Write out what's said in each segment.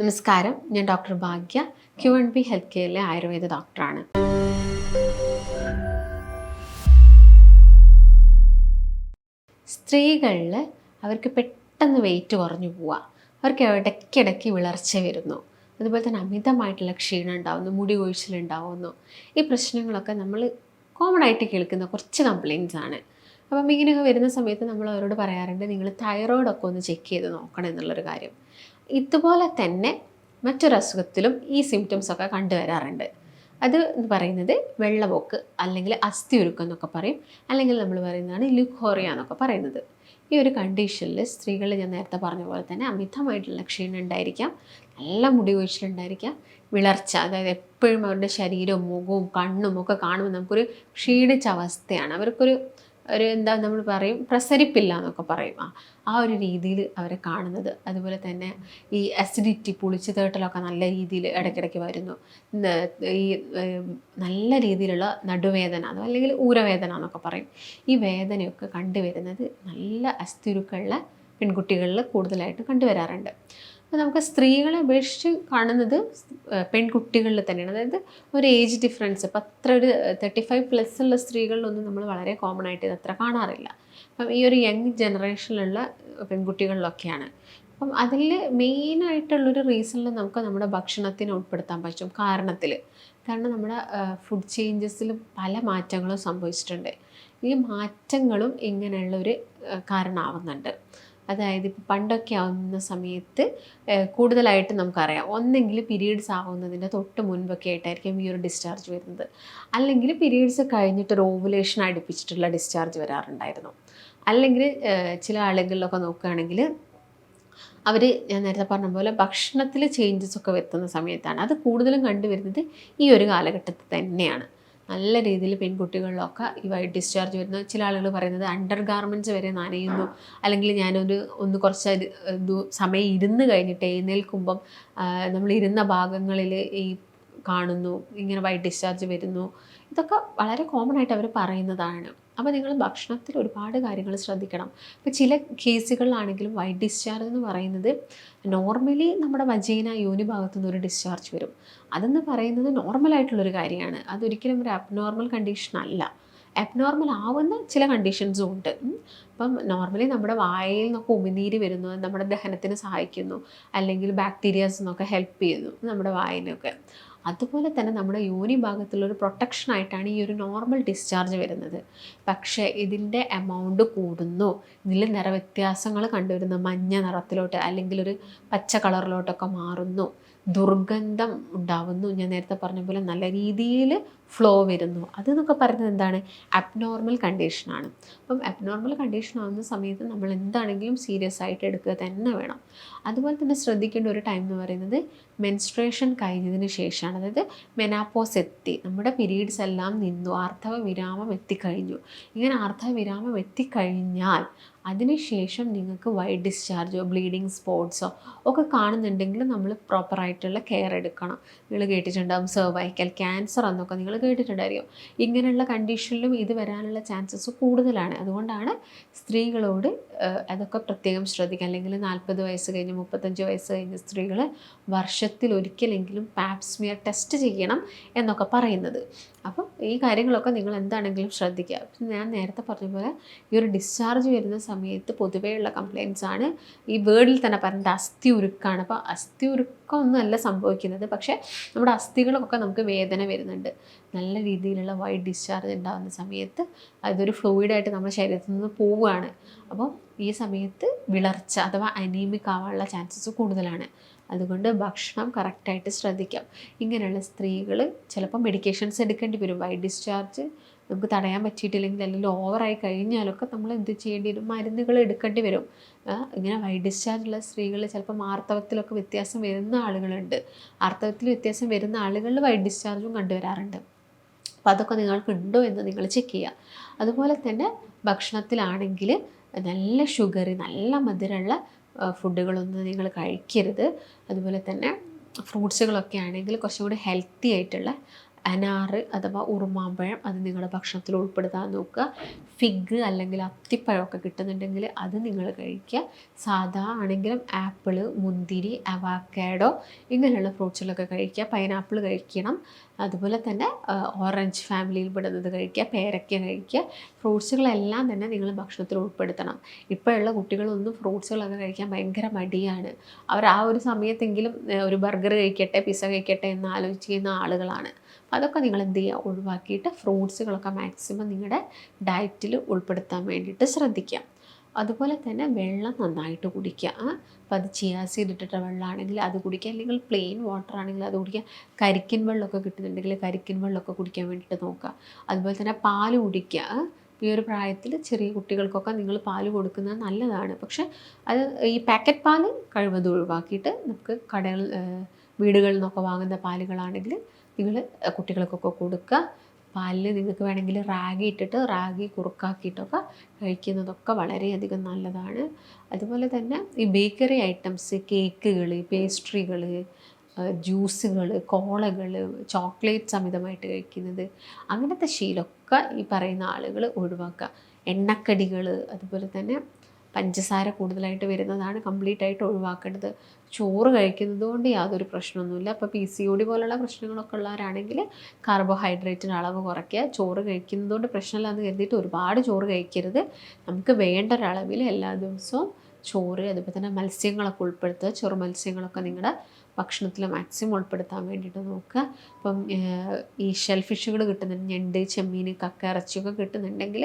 നമസ്കാരം. ഞാൻ doctor Bhagya Q N B health കെയറിലെ Ayurveda ഡോക്ടറാണ്. സ്ത്രീകളിൽ അവർക്ക് പെട്ടെന്ന് വെയിറ്റ് കുറഞ്ഞു പോവുക. അവർക്ക് ഇടയ്ക്കിടയ്ക്ക് വിളർച്ച വരുന്നു. അതുപോലെ തന്നെ അമിതമായിട്ടുള്ള ക്ഷീണം ഉണ്ടാവുന്നു മുടി കൊഴിച്ചിലുണ്ടാവുന്നു ഈ പ്രശ്നങ്ങളൊക്കെ നമ്മൾ കോമൺ ആയിട്ട് കേൾക്കുന്ന കുറച്ച് കംപ്ലയിൻസ് ആണ്. അപ്പം ഇങ്ങനെയൊക്കെ വരുന്ന സമയത്ത് നമ്മൾ അവരോട് പറയാറുണ്ട് നിങ്ങൾ തൈറോയിഡൊക്കെ ഒന്ന് ചെക്ക് ചെയ്ത് നോക്കണം എന്നുള്ളൊരു കാര്യം. ഇതുപോലെ തന്നെ മറ്റൊരു അസുഖത്തിലും ഈ സിംറ്റംസ് ഒക്കെ കണ്ടുവരാറുണ്ട്. അത് എന്ന് പറയുന്നത് വെള്ളപോക്ക് അല്ലെങ്കിൽ അസ്ഥി ഉരുക്കം എന്നൊക്കെ പറയും. അല്ലെങ്കിൽ നമ്മൾ പറയുന്നതാണ് ലുക്കോറിയ എന്നൊക്കെ പറയുന്നത്. ഈ ഒരു കണ്ടീഷനിൽ സ്ത്രീകളിൽ ഞാൻ നേരത്തെ പറഞ്ഞ പോലെ തന്നെ അമിതമായിട്ടുള്ള ക്ഷീണം ഉണ്ടായിരിക്കാം. നല്ല മുടി കൊഴിച്ചിലുണ്ടായിരിക്കാം വിളർച്ച അതായത് എപ്പോഴും അവരുടെ ശരീരവും മുഖവും കണ്ണും ഒക്കെ കാണുമ്പോൾ നമുക്കൊരു ക്ഷീണിച്ച അവസ്ഥയാണ്. അവർക്കൊരു ഒരു എന്താ നമ്മൾ പറയും? പ്രസരിപ്പില്ല എന്നൊക്കെ പറയും. ആ ഒരു രീതിയിൽ അവരെ കാണുന്നത്. അതുപോലെ തന്നെ ഈ അസിഡിറ്റി പുളിച്ചു തേട്ടലൊക്കെ നല്ല രീതിയിൽ ഇടയ്ക്കിടയ്ക്ക് വരുന്നു. ഈ നല്ല രീതിയിലുള്ള നടുവേദന അതോ അല്ലെങ്കിൽ ഊരവേദന എന്നൊക്കെ പറയും. ഈ വേദനയൊക്കെ കണ്ടുവരുന്നത് നല്ല അസ്ഥിരുക്കളിലെ പെൺകുട്ടികളിൽ കൂടുതലായിട്ട് കണ്ടുവരാറുണ്ട്. അപ്പോൾ നമുക്ക് സ്ത്രീകളെ അപേക്ഷിച്ച് കാണുന്നത് പെൺകുട്ടികളിൽ തന്നെയാണ്. അതായത് ഒരു ഏജ് ഡിഫറൻസ്. ഇപ്പം അത്ര ഒരു തേർട്ടി ഫൈവ് പ്ലസ് ഉള്ള സ്ത്രീകളിലൊന്നും നമ്മൾ വളരെ കോമൺ ആയിട്ട് ഇത് അത്ര കാണാറില്ല. അപ്പം ഈ ഒരു യങ് ജനറേഷനിലുള്ള പെൺകുട്ടികളിലൊക്കെയാണ്. അപ്പം അതിൽ മെയിനായിട്ടുള്ളൊരു റീസണിൽ നമുക്ക് നമ്മുടെ ഭക്ഷണത്തിന് ഉൾപ്പെടുത്താൻ പറ്റും. കാരണത്തിൽ കാരണം നമ്മുടെ ഫുഡ് ചേഞ്ചസിൽ പല മാറ്റങ്ങളും സംഭവിച്ചിട്ടുണ്ട്. ഈ മാറ്റങ്ങളും ഇങ്ങനെയുള്ളൊരു കാരണമാവുന്നുണ്ട്. അതായത് ഇപ്പോൾ പണ്ടൊക്കെ ആവുന്ന സമയത്ത് കൂടുതലായിട്ട് നമുക്കറിയാം. ഒന്നെങ്കിൽ പീരീഡ്സ് ആവുന്നതിന്റെ തൊട്ട് മുൻപൊക്കെ ആയിട്ടായിരിക്കും ഈ ഒരു ഡിസ്ചാർജ് വരുന്നത്. അല്ലെങ്കിൽ പീരീഡ്സ് കഴിഞ്ഞിട്ട് ഒരു ഓവുലേഷൻ അടുപ്പിച്ചിട്ടുള്ള ഡിസ്ചാർജ് വരാറുണ്ടായിരുന്നു. അല്ലെങ്കിൽ ചില ആളുകളിലൊക്കെ നോക്കുകയാണെങ്കിൽ അവർ ഞാൻ നേരത്തെ പറഞ്ഞ പോലെ ഭക്ഷണത്തിൽ ചേഞ്ചസ് ഒക്കെ വരുത്തുന്ന സമയത്താണ്. അത് കൂടുതലും കണ്ടുവരുന്നത് ഈ ഒരു കാലഘട്ടത്തിൽ തന്നെയാണ്. നല്ല രീതിയിൽ പെൺകുട്ടികളിലൊക്കെ വൈറ്റ് ഡിസ്ചാർജ് വരുന്ന. ചില ആളുകൾ പറയുന്നത് അണ്ടർ ഗാർമെന്റ്സ് വരെ നനയുന്നു. അല്ലെങ്കിൽ ഞാനൊരു ഒന്ന് കുറച്ച് സമയം ഇരുന്ന് കഴിഞ്ഞിട്ട് എഴുന്നേൽക്കുമ്പം നമ്മൾ ഇരുന്ന ഭാഗങ്ങളിൽ ഈ കാണുന്നു ഇങ്ങനെ വൈറ്റ് ഡിസ്ചാർജ് വരുന്നു. ഇതൊക്കെ വളരെ കോമൺ ആയിട്ട് അവർ പറയുന്നതാണ്. അപ്പോൾ നിങ്ങൾ ഭക്ഷണത്തിൽ ഒരുപാട് കാര്യങ്ങൾ ശ്രദ്ധിക്കണം. ഇപ്പോൾ ചില കേസുകളിലാണെങ്കിലും വൈറ്റ് ഡിസ്ചാർജ് എന്ന് പറയുന്നത് നോർമലി നമ്മുടെ വജീന യൂനി ഭാഗത്തു നിന്ന് ഒരു ഡിസ്ചാർജ് വരും. അതെന്ന് പറയുന്നത് നോർമലായിട്ടുള്ളൊരു കാര്യമാണ്. അതൊരിക്കലും ഒരു അബ്നോർമൽ കണ്ടീഷൻ അല്ല. അബ്നോർമൽ ആവുന്ന ചില കണ്ടീഷൻസും ഉണ്ട്. ഇപ്പം നോർമലി നമ്മുടെ വായയിൽ നിന്നൊക്കെ ഉമിനീര് വരുന്നു നമ്മുടെ ദഹനത്തിന് സഹായിക്കുന്നു അല്ലെങ്കിൽ ബാക്ടീരിയാസ് നിന്നൊക്കെ ഹെൽപ്പ് ചെയ്യുന്നു നമ്മുടെ വായനൊക്കെ. അതുപോലെ തന്നെ നമ്മുടെ യോനി ഭാഗത്തുള്ളൊരു പ്രൊട്ടക്ഷൻ ആയിട്ടാണ് ഈ ഒരു നോർമൽ ഡിസ്ചാർജ് വരുന്നത്. പക്ഷേ ഇതിന്റെ എമൗണ്ട് കൂടുന്നു. ഇതിൽ നിറവ്യത്യാസങ്ങൾ കണ്ടുവരുന്നു. മഞ്ഞ നിറത്തിലോട്ട് അല്ലെങ്കിൽ ഒരു പച്ച കളറിലോട്ടൊക്കെ മാറുന്നു. ദുർഗന്ധം ഉണ്ടാവുന്നു. ഞാൻ നേരത്തെ പറഞ്ഞ പോലെ നല്ല രീതിയിൽ ഫ്ലോ വരുന്നു. അതെന്നൊക്കെ പറയുന്നത് എന്താണ്? അബ്നോർമൽ കണ്ടീഷനാണ് അപ്പം അബ്നോർമൽ കണ്ടീഷൻ ആവുന്ന സമയത്ത് നമ്മൾ എന്താണെങ്കിലും സീരിയസ് ആയിട്ട് എടുക്കുക തന്നെ വേണം. അതുപോലെ തന്നെ ശ്രദ്ധിക്കേണ്ട ഒരു ടൈം എന്ന് പറയുന്നത് മെൻസ്ട്രേഷൻ കഴിഞ്ഞതിന് ശേഷമാണ്. അതായത് മെനാപ്പോസ് എത്തി നമ്മുടെ പീരീഡ്സ് എല്ലാം നിന്നു ആർത്തവ വിരാമം എത്തിക്കഴിഞ്ഞു. ഇങ്ങനെ ആർത്തവ വിരാമം എത്തിക്കഴിഞ്ഞാൽ അതിനുശേഷം നിങ്ങൾക്ക് വൈറ്റ് ഡിസ്ചാർജോ ബ്ലീഡിങ് സ്പോട്ട്സോ ഒക്കെ കാണുന്നുണ്ടെങ്കിൽ നമ്മൾ പ്രോപ്പറായിട്ടുള്ള കെയർ എടുക്കണം. നിങ്ങൾ കേട്ടിട്ടുണ്ടാകും സെർവൈക്കൽ ക്യാൻസർ എന്നൊക്കെ. നിങ്ങൾ കേട്ടിട്ടുണ്ടായിരിക്കും. ഇങ്ങനെയുള്ള കണ്ടീഷനിലും ഇത് വരാനുള്ള ചാൻസസ് കൂടുതലാണ്. അതുകൊണ്ടാണ് സ്ത്രീകളോട് അതൊക്കെ പ്രത്യേകം ശ്രദ്ധിക്കുക. അല്ലെങ്കിൽ നാൽപ്പത് വയസ്സ് കഴിഞ്ഞ് മുപ്പത്തഞ്ച് വയസ്സ് കഴിഞ്ഞ സ്ത്രീകൾ വർഷത്തിൽ ഒരിക്കലെങ്കിലും പാപ്സ്മിയർ ടെസ്റ്റ് ചെയ്യണം എന്നൊക്കെ പറയുന്നത്. അപ്പം ഈ കാര്യങ്ങളൊക്കെ നിങ്ങൾ എന്താണെങ്കിലും ശ്രദ്ധിക്കുക ഞാൻ നേരത്തെ പറഞ്ഞ പോലെ ഈ ഒരു ഡിസ്ചാർജ് വരുന്ന സമയത്ത് പൊതുവെയുള്ള കംപ്ലയിൻസ് ആണ് ഈ വേർഡിൽ തന്നെ പറഞ്ഞത് അസ്ഥി ഉരുക്കാണ്. അപ്പോൾ അസ്ഥി ഉരുക്കമൊന്നുമല്ല സംഭവിക്കുന്നത്. പക്ഷേ നമ്മുടെ അസ്ഥികളൊക്കെ നമുക്ക് വേദന വരുന്നുണ്ട്. നല്ല രീതിയിലുള്ള വൈറ്റ് ഡിസ്ചാർജ് ഉണ്ടാകുന്ന സമയത്ത് അതൊരു ഫ്ലൂയിഡായിട്ട് നമ്മുടെ ശരീരത്തിൽ നിന്ന് പോവുകയാണ്. അപ്പം ഈ സമയത്ത് വിളർച്ച അഥവാ അനീമിക് ആവാനുള്ള ചാൻസസ് കൂടുതലാണ്. അതുകൊണ്ട് ഭക്ഷണം കറക്റ്റായിട്ട് ശ്രദ്ധിക്കാം. ഇങ്ങനെയുള്ള സ്ത്രീകൾ ചിലപ്പോൾ മെഡിക്കേഷൻസ് എടുക്കേണ്ടി വരും. വൈ ഡിസ്ചാർജ് നമുക്ക് തടയാൻ പറ്റിയിട്ടില്ലെങ്കിൽ അല്ലെങ്കിൽ ഓവറായി കഴിഞ്ഞാലൊക്കെ നമ്മൾ എന്ത് ചെയ്യേണ്ടി വരും? മരുന്നുകൾ എടുക്കേണ്ടി വരും. ഇങ്ങനെ വൈ ഡിസ്ചാർജ് ഉള്ള സ്ത്രീകൾ ചിലപ്പോൾ ആർത്തവത്തിലൊക്കെ വ്യത്യാസം വരുന്ന ആളുകളുണ്ട്. ആർത്തവത്തിൽ വ്യത്യാസം വരുന്ന ആളുകളിൽ വൈ ഡിസ്ചാർജും കണ്ടുവരാറുണ്ട്. അപ്പോൾ അതൊക്കെ നിങ്ങൾക്കുണ്ടോ എന്ന് നിങ്ങൾ ചെക്ക് ചെയ്യുക. അതുപോലെ തന്നെ ഭക്ഷണത്തിലാണെങ്കിൽ നല്ല ഷുഗർ നല്ല മധുരമുള്ള ഫുഡുകളൊന്നും നിങ്ങൾ കഴിക്കരുത്. അതുപോലെ തന്നെ ഫ്രൂട്ട്സുകളൊക്കെ ആണെങ്കിൽ കുറച്ചും കൂടി ഹെൽത്തി ആയിട്ടുള്ള അനാറ് അഥവാ ഉറുമാമ്പഴം അത് നിങ്ങളുടെ ഭക്ഷണത്തിൽ ഉൾപ്പെടുത്താൻ നോക്കുക. ഫിഗ് അല്ലെങ്കിൽ അത്തിപ്പഴമൊക്കെ കിട്ടുന്നുണ്ടെങ്കിൽ അത് നിങ്ങൾ കഴിക്കുക. സാധാ ആണെങ്കിലും ആപ്പിൾ മുന്തിരി അവാക്കാഡോ ഇങ്ങനെയുള്ള ഫ്രൂട്ട്സിലൊക്കെ കഴിക്കുക. പൈനാപ്പിൾ കഴിക്കണം. അതുപോലെ തന്നെ ഓറഞ്ച് ഫാമിലിയിൽ പെടുന്നത് കഴിക്കുക. പേരയ്ക്ക കഴിക്കുക. ഫ്രൂട്ട്സുകളെല്ലാം തന്നെ നിങ്ങൾ ഭക്ഷണത്തിൽ ഉൾപ്പെടുത്തണം. ഇപ്പോഴുള്ള കുട്ടികളൊന്നും ഫ്രൂട്ട്സുകളൊക്കെ കഴിക്കാൻ ഭയങ്കര മടിയാണ്. അവർ ആ ഒരു സമയത്തെങ്കിലും ഒരു ബർഗർ കഴിക്കട്ടെ പിസ്സ കഴിക്കട്ടെ എന്ന് ആലോചിക്കുന്ന ആളുകളാണ്. അതൊക്കെ നിങ്ങൾ എന്ത് ചെയ്യുക? ഒഴിവാക്കിയിട്ട് ഫ്രൂട്ട്സുകളൊക്കെ മാക്സിമം നിങ്ങളുടെ ഡയറ്റിൽ ഉൾപ്പെടുത്താൻ വേണ്ടിയിട്ട് ശ്രദ്ധിക്കുക. അതുപോലെ തന്നെ വെള്ളം നന്നായിട്ട് കുടിക്കുക. ആ, അപ്പോൾ അത് ചിയാസീഡ് ഇട്ടിട്ട വെള്ളമാണെങ്കിൽ അത് കുടിക്കുക. അല്ലെങ്കിൽ പ്ലെയിൻ വാട്ടർ ആണെങ്കിൽ അത് കുടിക്കുക. കരിക്കിൻ വെള്ളമൊക്കെ കിട്ടുന്നുണ്ടെങ്കിൽ കരിക്കിൻ വെള്ളമൊക്കെ കുടിക്കാൻ വേണ്ടിയിട്ട് നോക്കുക. അതുപോലെ തന്നെ പാൽ കുടിക്കുക. ഈ ഒരു പ്രായത്തിൽ ചെറിയ കുട്ടികൾക്കൊക്കെ നിങ്ങൾ പാൽ കൊടുക്കുന്നത് നല്ലതാണ്. പക്ഷേ അത് ഈ പാക്കറ്റ് പാൽ കഴിവതും ഒഴിവാക്കിയിട്ട് നമുക്ക് കടകൾ വീടുകളിൽ നിന്നൊക്കെ വാങ്ങുന്ന പാലുകളാണെങ്കിൽ നിങ്ങൾ കുട്ടികൾക്കൊക്കെ കൊടുക്കുക. പാലിൽ നിങ്ങൾക്ക് വേണമെങ്കിൽ റാഗി ഇട്ടിട്ട് റാഗി കുറുക്കാക്കിയിട്ടൊക്കെ കഴിക്കുന്നതൊക്കെ വളരെയധികം നല്ലതാണ്. അതുപോലെ തന്നെ ഈ ബേക്കറി ഐറ്റംസ് കേക്കുകൾ പേസ്ട്രികൾ ജ്യൂസുകൾ കോളകൾ ചോക്ലേറ്റ്സ് അമിതമായിട്ട് കഴിക്കുന്നത് അങ്ങനത്തെ ശീലമൊക്കെ ഈ പറയുന്ന ആളുകൾ ഒഴിവാക്കുക. എണ്ണക്കടികൾ അതുപോലെ തന്നെ പഞ്ചസാര കൂടുതലായിട്ട് വരുന്നതാണ് കംപ്ലീറ്റ് ആയിട്ട് ഒഴിവാക്കേണ്ടത്. ചോറ് കഴിക്കുന്നത് കൊണ്ട് യാതൊരു പ്രശ്നമൊന്നുമില്ല. അപ്പോൾ പി സി ഒ ഡി പോലുള്ള പ്രശ്നങ്ങളൊക്കെ ഉള്ളവരാണെങ്കിൽ കാർബോഹൈഡ്രേറ്റിന്റെ അളവ് കുറയ്ക്കുക. ചോറ് കഴിക്കുന്നത് കൊണ്ട് പ്രശ്നമില്ല എന്ന് കരുതിയിട്ട് ഒരുപാട് ചോറ് കഴിക്കരുത്. നമുക്ക് വേണ്ട ഒരളവിൽ എല്ലാ ദിവസവും ചോറ് അതുപോലെ തന്നെ മത്സ്യങ്ങളൊക്കെ ഉൾപ്പെടുത്തുക. ചെറു മത്സ്യങ്ങളൊക്കെ നിങ്ങളുടെ ഭക്ഷണത്തിൽ മാക്സിമം ഉൾപ്പെടുത്താൻ വേണ്ടിയിട്ട് നോക്കുക. അപ്പം ഈ ഷെൽ ഫിഷുകൾ കിട്ടുന്നുണ്ട്. ഞണ്ട് ചെമ്മീൻ കക്ക ഇറച്ചിയൊക്കെ കിട്ടുന്നുണ്ടെങ്കിൽ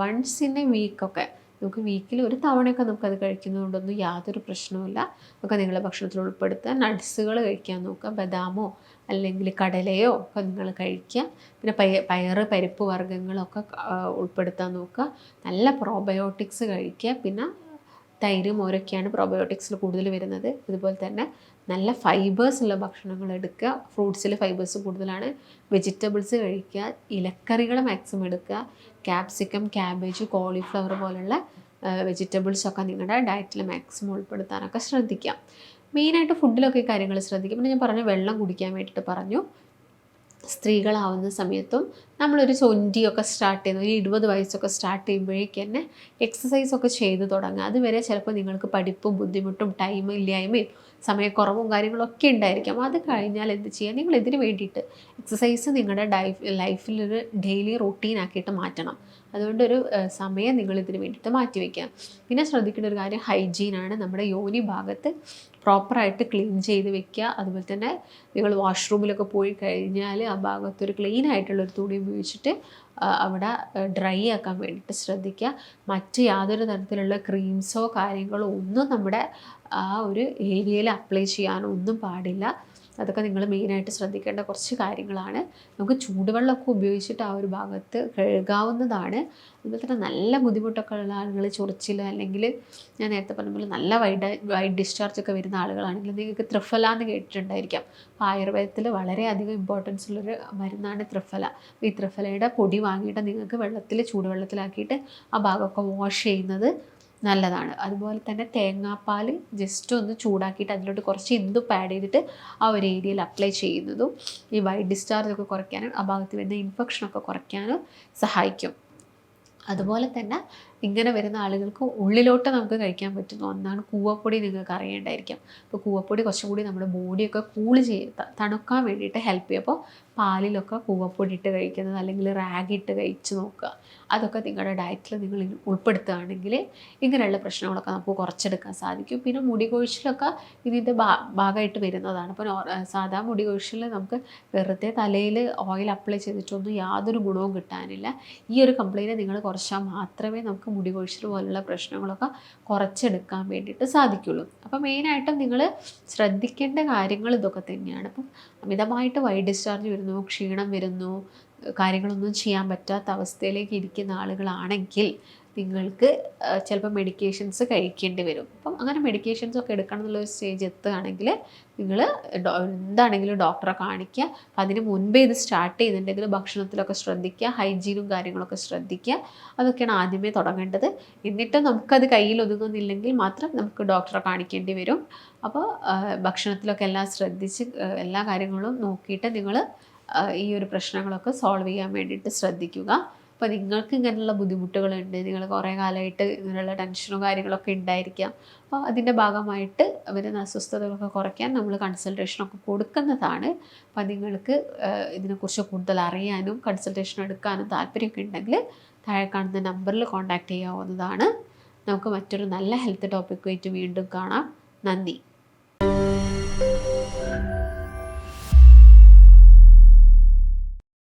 വൺസ് ഇൻ എ വീക്കൊക്കെ നമുക്ക് വീക്കിൽ ഒരു തവണയൊക്കെ നമുക്കത് കഴിക്കുന്നതുകൊണ്ടൊന്നും യാതൊരു പ്രശ്നവുമില്ല. നമുക്ക് നിങ്ങളുടെ ഭക്ഷണത്തിൽ ഉൾപ്പെടുത്താൻ നട്ട്സുകൾ കഴിക്കാൻ നോക്കുക. ബദാമോ അല്ലെങ്കിൽ കടലയോ ഒക്കെ നിങ്ങൾ കഴിക്കുക. പിന്നെ പയ പയറ് പരിപ്പ് വർഗങ്ങളൊക്കെ ഉൾപ്പെടുത്താൻ നോക്കുക. നല്ല പ്രോബയോട്ടിക്സ് കഴിക്കുക. പിന്നെ തൈര് മോരൊക്കെയാണ് പ്രോബയോട്ടിക്സിൽ കൂടുതൽ വരുന്നത്. അതുപോലെ തന്നെ നല്ല ഫൈബേഴ്സ് ഉള്ള ഭക്ഷണങ്ങൾ എടുക്കുക. ഫ്രൂട്ട്സിൽ ഫൈബേഴ്സ് കൂടുതലാണ്. വെജിറ്റബിൾസ് കഴിക്കുക. ഇലക്കറികൾ മാക്സിമം എടുക്കുക. ക്യാപ്സിക്കം ക്യാബേജ് കോളിഫ്ലവർ പോലുള്ള വെജിറ്റബിൾസൊക്കെ നിങ്ങളുടെ ഡയറ്റിൽ മാക്സിമം ഉൾപ്പെടുത്താനൊക്കെ ശ്രദ്ധിക്കുക. മെയിനായിട്ട് ഫുഡിലൊക്കെ കാര്യങ്ങൾ ശ്രദ്ധിക്കുക. പിന്നെ ഞാൻ പറഞ്ഞു വെള്ളം കുടിക്കാൻ വേണ്ടിയിട്ട് പറഞ്ഞു. സ്ത്രീകളാവുന്ന സമയത്തും നമ്മളൊരു ട്വന്റിയൊക്കെ സ്റ്റാർട്ട് ചെയ്യുന്ന. ഒരു ഇരുപത് വയസ്സൊക്കെ സ്റ്റാർട്ട് ചെയ്യുമ്പോഴേക്ക് തന്നെ എക്സസൈസൊക്കെ ചെയ്ത് തുടങ്ങുക. അതുവരെ ചിലപ്പോൾ നിങ്ങൾക്ക് പഠിപ്പും ബുദ്ധിമുട്ടും ടൈം ഇല്ലായ്മയും സമയക്കുറവും കാര്യങ്ങളൊക്കെ ഉണ്ടായിരിക്കാം. അത് കഴിഞ്ഞാൽ എന്ത് ചെയ്യുക? നിങ്ങൾ ഇതിന് വേണ്ടിയിട്ട് എക്സസൈസ് നിങ്ങളുടെ ലൈഫ് ലൈഫിലൊരു ഡെയിലി റൂട്ടീൻ ആക്കിയിട്ട് മാറ്റണം. അതുകൊണ്ടൊരു സമയം നിങ്ങൾ ഇതിന് വേണ്ടിയിട്ട് മാറ്റി പിന്നെ ശ്രദ്ധിക്കേണ്ട ഒരു കാര്യം ഹൈജീനാണ് നമ്മുടെ യോനി ഭാഗത്ത് പ്രോപ്പറായിട്ട് ക്ലീൻ ചെയ്ത് വെക്കുക. അതുപോലെ തന്നെ നിങ്ങൾ വാഷ്റൂമിലൊക്കെ പോയി കഴിഞ്ഞാൽ ആ ഭാഗത്തൊരു ക്ലീൻ ആയിട്ടുള്ളൊരു തുണി ഉപയോഗിച്ചിട്ട് അവിടെ ഡ്രൈ ആക്കാൻ വേണ്ടിയിട്ട് ശ്രദ്ധിക്കുക. മറ്റ് യാതൊരു തരത്തിലുള്ള ക്രീംസോ കാര്യങ്ങളോ ഒന്നും നമ്മുടെ ആ ഒരു ഏരിയയിൽ അപ്ലൈ ചെയ്യാനോ ഒന്നും പാടില്ല. അതൊക്കെ നിങ്ങൾ മെയിനായിട്ട് ശ്രദ്ധിക്കേണ്ട കുറച്ച് കാര്യങ്ങളാണ്. നമുക്ക് ചൂടുവെള്ളമൊക്കെ ഉപയോഗിച്ചിട്ട് ആ ഒരു ഭാഗത്ത് കഴുകാവുന്നതാണ്. അതുപോലെ തന്നെ നല്ല ബുദ്ധിമുട്ടൊക്കെ ഉള്ള ആളുകൾ ചൊറിച്ചിൽ അല്ലെങ്കിൽ ഞാൻ നേരത്തെ പറഞ്ഞ പോലെ നല്ല വൈഡ് വൈഡ് ഡിസ്ചാർജ് ഒക്കെ വരുന്ന ആളുകളാണെങ്കിൽ നിങ്ങൾക്ക് ത്രിഫല എന്ന് കേട്ടിട്ടുണ്ടായിരിക്കാം. അപ്പോൾ ആയുർവേദത്തിൽ വളരെയധികം ഇമ്പോർട്ടൻസ് ഉള്ളൊരു മരുന്നാണ് ത്രിഫല. ഈ ത്രിഫലയുടെ പൊടി വാങ്ങിയിട്ട് നിങ്ങൾക്ക് വെള്ളത്തിൽ ചൂടുവെള്ളത്തിലാക്കിയിട്ട് ആ ഭാഗമൊക്കെ വാഷ് ചെയ്യുന്നത് നല്ലതാണ്. അതുപോലെ തന്നെ തേങ്ങാപ്പാൽ ജസ്റ്റ് ഒന്ന് ചൂടാക്കിയിട്ട് അതിലോട്ട് കുറച്ച് ഇന്ദുപ്പ് ആഡ് ചെയ്തിട്ട് ആ ഒരു ഏരിയയിൽ അപ്ലൈ ചെയ്യുന്നതും ഈ വൈറ്റ് ഡിസ്ചാർജ് ഒക്കെ കുറയ്ക്കാനും ആ ഭാഗത്ത് വരുന്ന ഇൻഫെക്ഷനൊക്കെ കുറയ്ക്കാനും സഹായിക്കും. അതുപോലെ തന്നെ ഇങ്ങനെ വരുന്ന ആളുകൾക്ക് ഉള്ളിലോട്ട് നമുക്ക് കഴിക്കാൻ പറ്റുന്ന ഒന്നാണ് കൂവപ്പൊടി നിങ്ങൾക്ക് അറിയേണ്ടായിരിക്കും. അപ്പോൾ കൂവപ്പൊടി കുറച്ചും കൂടി നമ്മുടെ ബോഡിയൊക്കെ കൂൾ ചെയ്ത് തണുക്കാൻ വേണ്ടിയിട്ട് ഹെൽപ്പ് ചെയ്യും. അപ്പോൾ പാലിലൊക്കെ കൂവപ്പൊടി ഇട്ട് കഴിക്കുന്നത് അല്ലെങ്കിൽ റാഗി ഇട്ട് കഴിച്ച് നോക്കുക. അതൊക്കെ നിങ്ങളുടെ ഡയറ്റിൽ നിങ്ങൾ ഉൾപ്പെടുത്തുകയാണെങ്കിൽ ഇങ്ങനെയുള്ള പ്രശ്നങ്ങളൊക്കെ നമുക്ക് കുറച്ചെടുക്കാൻ സാധിക്കും. പിന്നെ മുടി കൊഴിച്ചിലൊക്കെ ഇതിന്റെ ഭാഗമായിട്ട് വരുന്നതാണ്. അപ്പോൾ സാധാ മുടി കൊഴിച്ചിൽ നമുക്ക് വെറുതെ തലയിൽ ഓയിൽ അപ്ലൈ ചെയ്തിട്ടൊന്നും യാതൊരു ഗുണവും കിട്ടാനില്ല. ഈ ഒരു കംപ്ലൈന്റ് നിങ്ങൾ കുറച്ചാൽ മാത്രമേ നമുക്ക് മുടി കൊഴിച്ചിൽ പോലുള്ള പ്രശ്നങ്ങളൊക്കെ കുറച്ചെടുക്കാൻ വേണ്ടിയിട്ട് സാധിക്കുള്ളൂ. അപ്പോൾ മെയിനായിട്ടും നിങ്ങൾ ശ്രദ്ധിക്കേണ്ട കാര്യങ്ങൾ ഇതൊക്കെ തന്നെയാണ്. അപ്പം അമിതമായിട്ട് വൈഡ് ഡിസ്ചാർജ് വരുന്നു ക്ഷീണം വരുന്നു കാര്യങ്ങളൊന്നും ചെയ്യാൻ പറ്റാത്ത അവസ്ഥയിലേക്ക് ഇരിക്കുന്ന ആളുകളാണെങ്കിൽ നിങ്ങൾക്ക് ചിലപ്പോൾ മെഡിക്കേഷൻസ് കഴിക്കേണ്ടി വരും. അപ്പം അങ്ങനെ മെഡിക്കേഷൻസ് ഒക്കെ എടുക്കണം എന്നുള്ള ഒരു സ്റ്റേജ് എത്തുകയാണെങ്കിൽ നിങ്ങൾ എന്താണെങ്കിലും ഡോക്ടറെ കാണിക്കുക. അപ്പം അതിന് മുൻപേ ഇത് സ്റ്റാർട്ട് ചെയ്യുന്നുണ്ടെങ്കിൽ ഭക്ഷണത്തിലൊക്കെ ശ്രദ്ധിക്കുക ഹൈജീനും കാര്യങ്ങളൊക്കെ ശ്രദ്ധിക്കുക. അതൊക്കെയാണ് ആദ്യമേ തുടങ്ങേണ്ടത്. എന്നിട്ട് നമുക്കത് കയ്യിൽ ഒതുങ്ങുന്നില്ലെങ്കിൽ മാത്രം നമുക്ക് ഡോക്ടറെ കാണിക്കേണ്ടി വരും. അപ്പോൾ ഭക്ഷണത്തിലൊക്കെ എല്ലാം ശ്രദ്ധിച്ച് എല്ലാ കാര്യങ്ങളും നോക്കിയിട്ട് നിങ്ങൾ ഈ ഒരു പ്രശ്നങ്ങളൊക്കെ സോൾവ് ചെയ്യാൻ വേണ്ടിയിട്ട് ശ്രദ്ധിക്കുക. അപ്പോൾ നിങ്ങൾക്ക് ഇങ്ങനെയുള്ള ബുദ്ധിമുട്ടുകളുണ്ട് നിങ്ങൾ കുറേ കാലമായിട്ട് ഇങ്ങനെയുള്ള ടെൻഷനും കാര്യങ്ങളൊക്കെ ഉണ്ടായിരിക്കാം. അപ്പോൾ അതിന്റെ ഭാഗമായിട്ട് വരുന്ന അസ്വസ്ഥതകളൊക്കെ കുറയ്ക്കാൻ നമ്മൾ കൺസൾട്ടേഷനൊക്കെ കൊടുക്കുന്നതാണ്. അപ്പോൾ നിങ്ങൾക്ക് ഇതിനെക്കുറിച്ച് കൂടുതൽ അറിയാനും കൺസൾട്ടേഷൻ എടുക്കാനും താല്പര്യമൊക്കെ ഉണ്ടെങ്കിൽ താഴെ കാണുന്ന നമ്പറിൽ കോൺടാക്റ്റ് ചെയ്യാവുന്നതാണ്. നമുക്ക് മറ്റൊരു നല്ല ഹെൽത്ത് ടോപ്പിക്കുമായിട്ട് വീണ്ടും കാണാം. നന്ദി.